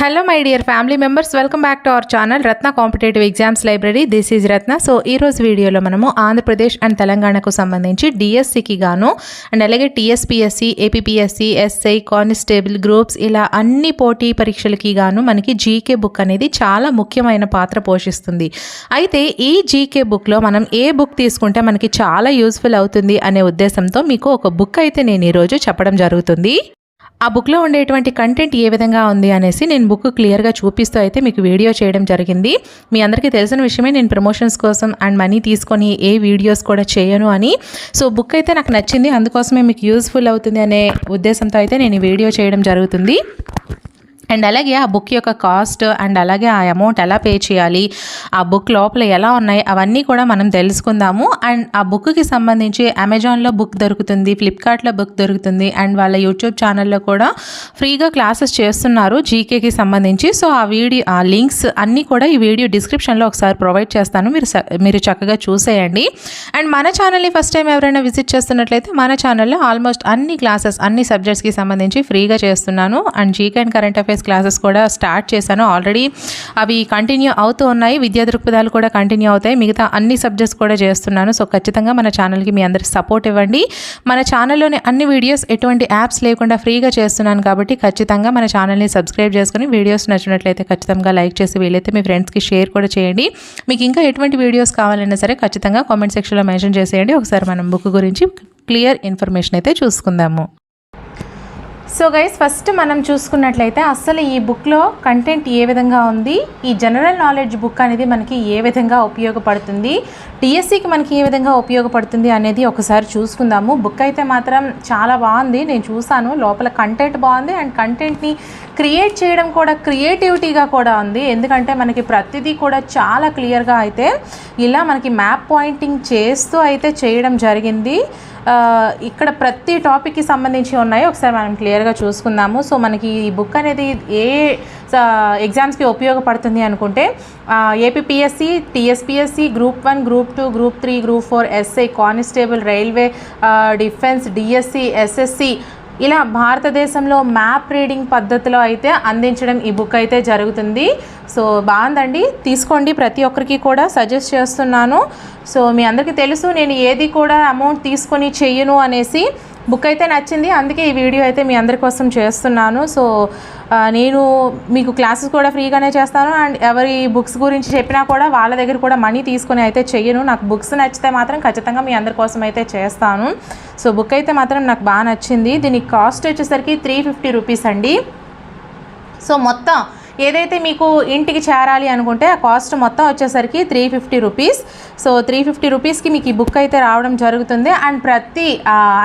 Hello my dear family members welcome back to our channel Ratna competitive exams library this is Ratna so ఈ రోజు వీడియోలో మనము Andhra Pradesh and తెలంగాణకు సంబంధించి డిఎస్సికి గాను అండ్ అలాగే TSPSC APSC SI constable groups ఇలా అన్ని పోటీ పరీక్షలకి గాను మనకి జీకే బుక్ అనేది చాలా ముఖ్యమైన పాత్ర పోషిస్తుంది. అయితే ఈ జీకే బుక్లో మనం ఏ బుక్ తీసుకుంటే మనకి చాలా యూస్ఫుల్ అవుతుంది అనే ఉద్దేశంతో మీకు ఒక బుక్ అయితే నేను ఈరోజు చెప్పడం జరుగుతుంది. ఆ బుక్లో ఉండేటువంటి కంటెంట్ ఏ విధంగా ఉంది అనేసి నేను బుక్ క్లియర్గా చూపిస్తూ అయితే మీకు వీడియో చేయడం జరిగింది. మీ అందరికీ తెలిసిన విషయమే నేను ప్రమోషన్స్ కోసం అండ్ మనీ తీసుకొని ఏ వీడియోస్ కూడా చేయను అని. సో బుక్ అయితే నాకు నచ్చింది. అందుకోసమే మీకు యూస్ఫుల్ అవుతుంది అనే ఉద్దేశంతో అయితే నేను ఈ వీడియో చేయడం జరుగుతుంది. అండ్ అలాగే ఆ బుక్ యొక్క కాస్ట్ అండ్ అలాగే ఆ అమౌంట్ ఎలా పే చేయాలి ఆ బుక్ లోపల ఎలా ఉన్నాయి అవన్నీ కూడా మనం తెలుసుకుందాము. అండ్ ఆ బుక్కి సంబంధించి అమెజాన్లో బుక్ దొరుకుతుంది ఫ్లిప్కార్ట్లో బుక్ దొరుకుతుంది అండ్ వాళ్ళ యూట్యూబ్ ఛానల్లో కూడా ఫ్రీగా క్లాసెస్ చేస్తున్నారు జీకేకి సంబంధించి. సో ఆ వీడియో ఆ లింక్స్ అన్నీ కూడా ఈ వీడియో డిస్క్రిప్షన్లో ఒకసారి ప్రొవైడ్ చేస్తాను. మీరు స- మీరు చక్కగా చూసేయండి. అండ్ మన ఛానల్ని ఫస్ట్ టైం ఎవరైనా విజిట్ చేస్తున్నట్లయితే మన ఛానల్లో ఆల్మోస్ట్ అన్ని క్లాసెస్ అన్ని సబ్జెక్ట్స్కి సంబంధించి ఫ్రీగా చేస్తున్నాను. And GK and current affairs classes కూడా స్టార్ట్ చేశాను. ఆల్రెడీ అవి కంటిన్యూ అవుతూ ఉన్నాయి. విద్యా దృక్పథాలు కూడా కంటిన్యూ అవుతాయి. మిగతా అన్ని సబ్జెక్ట్స్ కూడా చేస్తున్నాను. సో ఖచ్చితంగా మన ఛానల్కి మీ అందరి సపోర్ట్ ఇవ్వండి. మన ఛానల్లోని అన్ని వీడియోస్ ఎటువంటి యాప్స్ లేకుండా ఫ్రీగా చేస్తున్నాను కాబట్టి ఖచ్చితంగా మన ఛానల్ని సబ్స్క్రైబ్ చేసుకుని వీడియోస్ నచ్చినట్లయితే ఖచ్చితంగా లైక్ చేసి వీలైతే మీ ఫ్రెండ్స్కి షేర్ కూడా చేయండి. మీకు ఇంకా ఎటువంటి వీడియోస్ కావాలన్నా సరే ఖచ్చితంగా కామెంట్ సెక్షన్లో మెన్షన్ చేసేయండి. ఒకసారి మనం బుక్ గురించి క్లియర్ ఇన్ఫర్మేషన్ అయితే చూసుకుందాము. సో గైస్ ఫస్ట్ మనం చూసుకున్నట్లయితే అసలు ఈ బుక్లో కంటెంట్ ఏ విధంగా ఉంది? ఈ జనరల్ నాలెడ్జ్ బుక్ అనేది మనకి ఏ విధంగా ఉపయోగపడుతుంది? టీఎస్సీకి మనకి ఏ విధంగా ఉపయోగపడుతుంది అనేది ఒకసారి చూసుకుందాము. బుక్ అయితే మాత్రం చాలా బాగుంది. నేను చూసాను. లోపల కంటెంట్ బాగుంది. అండ్ కంటెంట్ని క్రియేట్ చేయడం కూడా క్రియేటివిటీగా కూడా ఉంది. ఎందుకంటే మనకి ప్రతిదీ కూడా చాలా క్లియర్గా అయితే ఇలా మనకి మ్యాప్ పాయింటింగ్ చేస్తూ అయితే చేయడం జరిగింది. ఇక్కడ ప్రతి టాపిక్కి సంబంధించి ఉన్నాయి ఒకసారి మనం క్లియర్గా చూసుకుందాము. సో మనకి ఈ బుక్ అనేది ఏ ఎగ్జామ్స్కి ఉపయోగపడుతుంది అనుకుంటే APSC TSPSC group one group two group three group four SI constable railway defence DSC SSC ఇలా భారతదేశంలో మ్యాప్ రీడింగ్ పద్ధతిలో అయితే అందించడం ఈ బుక్ అయితే జరుగుతుంది. సో బాగుందండి. తీసుకోండి. ప్రతి ఒక్కరికి కూడా సజెస్ట్ చేస్తున్నాను. సో మీ అందరికీ తెలుసు నేను ఏది కూడా అమౌంట్ తీసుకొని చెయ్యను అనేసి బుక్ అయితే నచ్చింది. అందుకే ఈ వీడియో అయితే మీ అందరి కోసం చేస్తున్నాను. సో నేను మీకు క్లాసెస్ కూడా ఫ్రీగానే చేస్తాను. అండ్ ఎవరి బుక్స్ గురించి చెప్పినా కూడా వాళ్ళ దగ్గర కూడా మనీ తీసుకొని అయితే చెయ్యను. నాకు బుక్స్ నచ్చితే మాత్రం ఖచ్చితంగా మీ అందరి కోసం అయితే చేస్తాను. సో బుక్ అయితే మాత్రం నాకు బాగా నచ్చింది. దీనికి కాస్ట్ వచ్చేసరికి త్రీ ఫిఫ్టీ రూపీస్ అండి. సో మొత్తం ఏదైతే మీకు ఇంటికి చేరాలి అనుకుంటే ఆ కాస్ట్ మొత్తం వచ్చేసరికి three fifty rupees so three fifty రూపీస్కి మీకు ఈ బుక్ అయితే రావడం జరుగుతుంది. అండ్ ప్రతి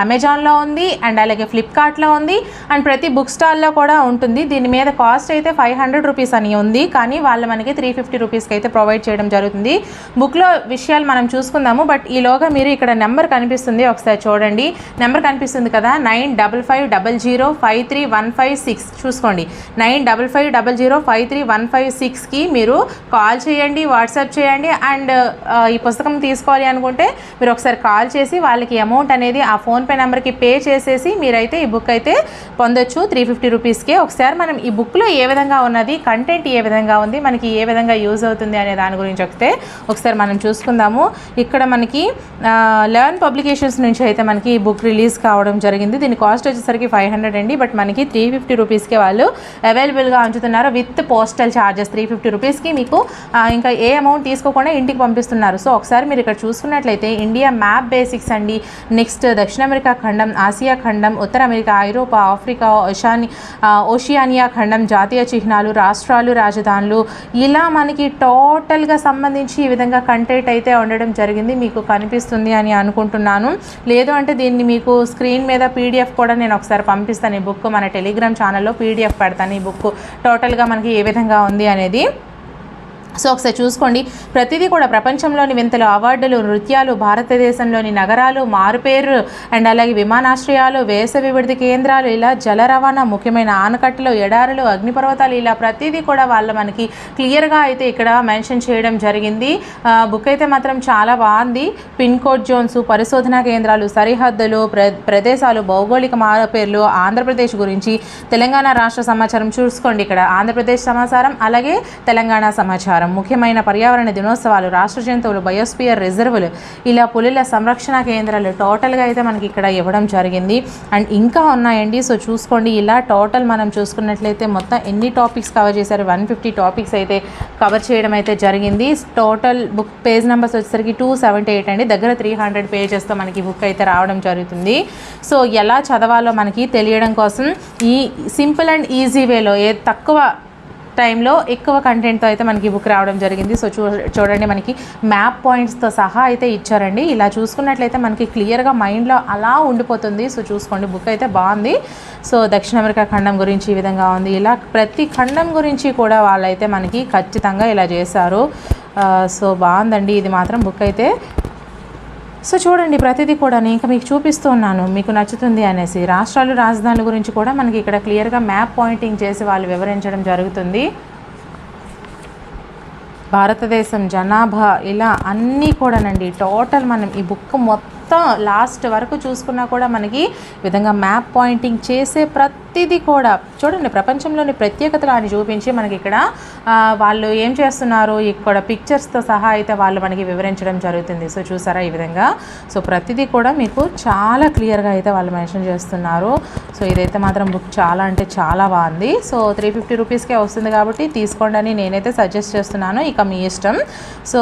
అమెజాన్లో ఉంది అండ్ అలాగే ఫ్లిప్కార్ట్లో ఉంది అండ్ ప్రతి బుక్ స్టాల్లో కూడా ఉంటుంది. దీని మీద కాస్ట్ అయితే ఫైవ్ హండ్రెడ్ రూపీస్ అని ఉంది. కానీ వాళ్ళు మనకి త్రీ ఫిఫ్టీ రూపీస్కి అయితే ప్రొవైడ్ చేయడం జరుగుతుంది. బుక్లో విషయాలు మనం చూసుకుందాము. బట్ ఈలోగా మీరు ఇక్కడ నెంబర్ కనిపిస్తుంది. ఒకసారి చూడండి. నెంబర్ కనిపిస్తుంది కదా? Nine double five double zero five three one five six చూసుకోండి. Nine double five double zero five three one five సిక్స్కి మీరు కాల్ చేయండి వాట్సాప్ చేయండి అండ్ ఈ పుస్తకం తీసుకోవాలి అనుకుంటే మీరు ఒకసారి కాల్ చేసి వాళ్ళకి అమౌంట్ అనేది ఆ ఫోన్పే నెంబర్కి పే చేసేసి మీరైతే ఈ బుక్ అయితే పొందొచ్చు. త్రీ ఫిఫ్టీ రూపీస్కే. ఒకసారి మనం ఈ బుక్లో ఏ విధంగా ఉన్నది కంటెంట్ ఏ విధంగా ఉంది మనకి ఏ విధంగా యూజ్ అవుతుంది అనే దాని గురించి వస్తే ఒకసారి మనం చూసుకుందాము. ఇక్కడ మనకి లెవెన్ పబ్లికేషన్స్ నుంచి అయితే మనకి ఈ బుక్ రిలీజ్ కావడం జరిగింది. దీని కాస్ట్ వచ్చేసరికి ఫైవ్ హండ్రెడ్ అండి. బట్ మనకి త్రీ ఫిఫ్టీ రూపీస్కే వాళ్ళు అవైలబుల్గా ఉంచుతున్నారు with postal charges three fifty రూపీస్కి మీకు ఇంకా ఏ అమౌంట్ తీసుకోకుండా ఇంటికి పంపిస్తున్నారు. సో ఒకసారి మీరు ఇక్కడ చూసుకున్నట్లయితే ఇండియా మ్యాప్ బేసిక్స్ అండి. నెక్స్ట్ దక్షిణ అమెరికా ఖండం ఆసియా ఖండం ఉత్తర అమెరికా ఐరోపా ఆఫ్రికా ఓషాని ఓషియానియా ఖండం జాతీయ చిహ్నాలు రాష్ట్రాలు రాజధానులు ఇలా మనకి టోటల్గా సంబంధించి ఈ విధంగా కంటెంట్ అయితే ఉండడం జరిగింది. మీకు కనిపిస్తుంది అని అనుకుంటున్నాను. లేదు అంటే దీన్ని మీకు స్క్రీన్ మీద పీడిఎఫ్ కూడా నేను ఒకసారి పంపిస్తాను ఈ బుక్. మన టెలిగ్రామ్ ఛానల్లో పీడిఎఫ్ పెడతాను ఈ బుక్. టోటల్గా మనకి ఏ విధంగా ఉంది అనేది సో ఒకసారి చూసుకోండి. ప్రతిదీ కూడా ప్రపంచంలోని వింతలు అవార్డులు నృత్యాలు భారతదేశంలోని నగరాలు మారుపేరు అండ్ అలాగే విమానాశ్రయాలు వేసవి విడిది కేంద్రాలు ఇలా జల రవాణా ముఖ్యమైన ఆనకట్టలు ఎడారులు అగ్నిపర్వతాలు ఇలా ప్రతిదీ కూడా వాళ్ళు మనకి క్లియర్గా అయితే ఇక్కడ మెన్షన్ చేయడం జరిగింది. బుక్ అయితే మాత్రం చాలా బాగుంది. పిన్ కోడ్ జోన్స్ పరిశోధనా కేంద్రాలు సరిహద్దులు ప్ర ప్రదేశాలు భౌగోళిక మారుపేర్లు ఆంధ్రప్రదేశ్ గురించి తెలంగాణ రాష్ట్ర సమాచారం చూసుకోండి ఇక్కడ. ఆంధ్రప్రదేశ్ సమాచారం అలాగే తెలంగాణ సమాచారం. ముఖ్యమైన పర్యావరణ దినోత్సవాలు రాష్ట్ర జంతువులు బయోస్పియర్ రిజర్వులు ఇలా పులుల సంరక్షణ కేంద్రాలు టోటల్గా అయితే మనకి ఇక్కడ ఇవ్వడం జరిగింది. అండ్ ఇంకా ఉన్నాయండి సో చూసుకోండి ఇలా టోటల్ మనం చూసుకున్నట్లయితే మొత్తం ఎన్ని టాపిక్స్ కవర్ చేశారు? వన్ ఫిఫ్టీ టాపిక్స్ అయితే కవర్ చేయడం అయితే జరిగింది. టోటల్ బుక్ పేజ్ నెంబర్స్ వచ్చేసరికి టూ సెవెంటీ ఎయిట్ అండి. దగ్గర త్రీ హండ్రెడ్ పేజెస్తో మనకి బుక్ అయితే రావడం జరుగుతుంది. సో ఎలా చదవాలో మనకి తెలియడం కోసం ఈ సింపుల్ అండ్ ఈజీ వేలో ఏ తక్కువ టైంలో ఎక్కువ కంటెంట్తో అయితే మనకి బుక్ రావడం జరిగింది. సో చూ చూడండి మనకి మ్యాప్ పాయింట్స్తో సహా అయితే ఇచ్చారండి. ఇలా చూసుకున్నట్లయితే మనకి క్లియర్గా మైండ్లో అలా ఉండిపోతుంది. సో చూసుకోండి బుక్ అయితే బాగుంది. సో దక్షిణ అమెరికా ఖండం గురించి ఈ విధంగా ఉంది. ఇలా ప్రతి ఖండం గురించి కూడా వాళ్ళైతే మనకి ఖచ్చితంగా ఇలా చేశారు. సో బాగుందండి. ఇది మాత్రం బుక్ అయితే సో చూడండి ప్రతిదీ కూడా నేను ఇంకా మీకు చూపిస్తూ ఉన్నాను మీకు నచ్చుతుంది అనేసి. రాష్ట్రాలు రాజధానుల గురించి కూడా మనకి ఇక్కడ క్లియర్గా మ్యాప్ పాయింటింగ్ చేసి వాళ్ళు వివరించడం జరుగుతుంది. భారతదేశం జనాభా ఇలా అన్నీ కూడానండి టోటల్ మనం ఈ బుక్ మొత్తం మొత్తం లాస్ట్ వరకు చూసుకున్నా కూడా మనకి ఈ విధంగా మ్యాప్ పాయింటింగ్ చేసే ప్రతిదీ కూడా చూడండి ప్రపంచంలోని ప్రత్యేకతలు అని చూపించి మనకి ఇక్కడ వాళ్ళు ఏం చేస్తున్నారు? ఇక్కడ పిక్చర్స్తో సహా అయితే వాళ్ళు మనకి వివరించడం జరుగుతుంది. సో చూసారా ఈ విధంగా? సో ప్రతిదీ కూడా మీకు చాలా క్లియర్గా అయితే వాళ్ళు మెన్షన్ చేస్తున్నారు. సో ఇదైతే మాత్రం బుక్ చాలా అంటే చాలా బాగుంది. సో త్రీ ఫిఫ్టీ రూపీస్కే వస్తుంది కాబట్టి తీసుకోండి అని నేనైతే సజెస్ట్ చేస్తున్నాను. ఇక మీ ఇష్టం. సో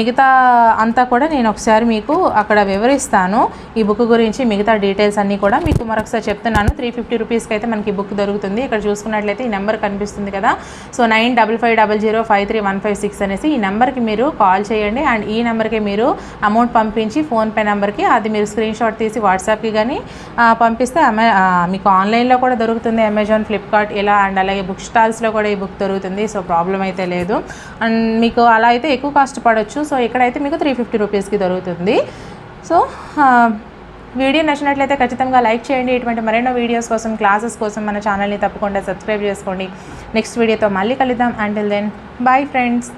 మిగతా అంతా కూడా నేను ఒకసారి మీకు అక్కడ వివరిస్తాను. ఈ బుక్ గురించి మిగతా డీటెయిల్స్ అన్నీ కూడా మీకు మరొకసారి చెప్తున్నాను. త్రీ ఫిఫ్టీ రూపీస్కి అయితే మనకి బుక్ దొరుకుతుంది. ఇక్కడ చూసుకున్నట్లయితే ఈ నెంబర్ కనిపిస్తుంది కదా. So nine double five double zero five three one five six అనేసి ఈ నెంబర్కి మీరు కాల్ చేయండి. అండ్ ఈ నెంబర్కి మీరు అమౌంట్ పంపించి ఫోన్పే నెంబర్కి అది మీరు స్క్రీన్ షాట్ తీసి వాట్సాప్కి కానీ పంపిస్తే అమె మీకు ఆన్లైన్లో కూడా దొరుకుతుంది. అమెజాన్ ఫ్లిప్కార్ట్ ఇలా అండ్ అలాగే బుక్ స్టాల్స్లో కూడా ఈ బుక్ దొరుకుతుంది. సో ప్రాబ్లం అయితే లేదు. అండ్ మీకు అలా అయితే ఎక్కువ కాస్ట్ పడవచ్చు సో ఇక్కడైతే మీకు త్రీ ఫిఫ్టీ రూపీస్కి దొరుకుతుంది. సో వీడియో నచ్చినట్లయితే ఖచ్చితంగా లైక్ చేయండి. ఇటువంటి మరెన్నో వీడియోస్ కోసం క్లాసెస్ కోసం మన ఛానల్ని తప్పకుండా సబ్స్క్రైబ్ చేసుకోండి. నెక్స్ట్ వీడియోతో మళ్ళీ కలుద్దాం. Until then bye friends